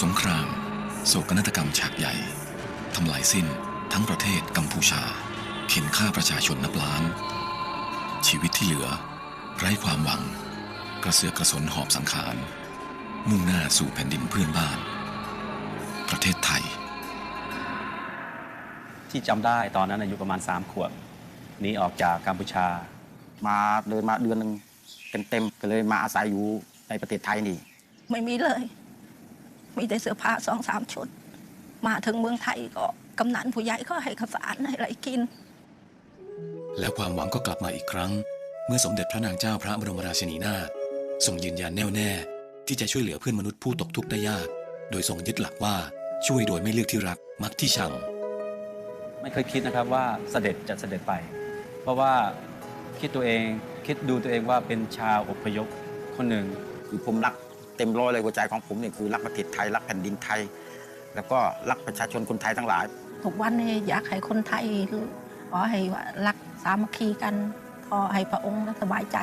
สงคราม โศกนาฏกรรมฉากใหญ่ทำลายสิ้นทั้งประเทศกัมพูชา เข็นฆ่าประชาชนนับล้าน ชีวิตที่เหลือ ไร้ความหวัง กระเสือกกระสนหอบสังขาร มุ่งหน้าสู่แผ่นดินเพื่อนบ้าน ประเทศไทย ที่จำได้ตอนนั้นอายุประมาณ 3 ขวบหนีออกจากกัมพูชา มาเดินมาเดือนหนึ่งเต็มๆก็เลยมาอาศัยอยู่ในประเทศไทยนี่ ไม่มีเลย มีแต่เสื้อผ้าสองสามชุด มาถึงเมืองไทยก็กำนันผู้ใหญ่ก็ให้ข้าวสารให้อะไรกิน แล้วความหวังก็กลับมาอีกครั้ง เมื่อสมเด็จพระนางเจ้าพระบรมราชินีนาถทรงยืนยันแน่วแน่ ที่จะช่วยเหลือเพื่อนมนุษย์ผู้ตกทุกข์ได้ยาก โดยทรงยึดหลักว่าช่วยโดยไม่เลือกที่รักมักที่ชังไม่เคยคิดนะครับว่าเสด็จจะเสด็จไป เพราะว่าคิดตัวเองคิดดูตัวเองว่าเป็นชาวอพยพคนหนึ่งคือผมรัก เต็มร้อยเลยหัวใจของผมเนี่ยคือรักประเทศไทยรักแผ่นดินไทย แล้วก็รักประชาชนคนไทยทั้งหลายทุกวันนี้อยากให้คนไทยขอให้ว่ารักสามัคคีกันขอให้พระองค์สบายใจ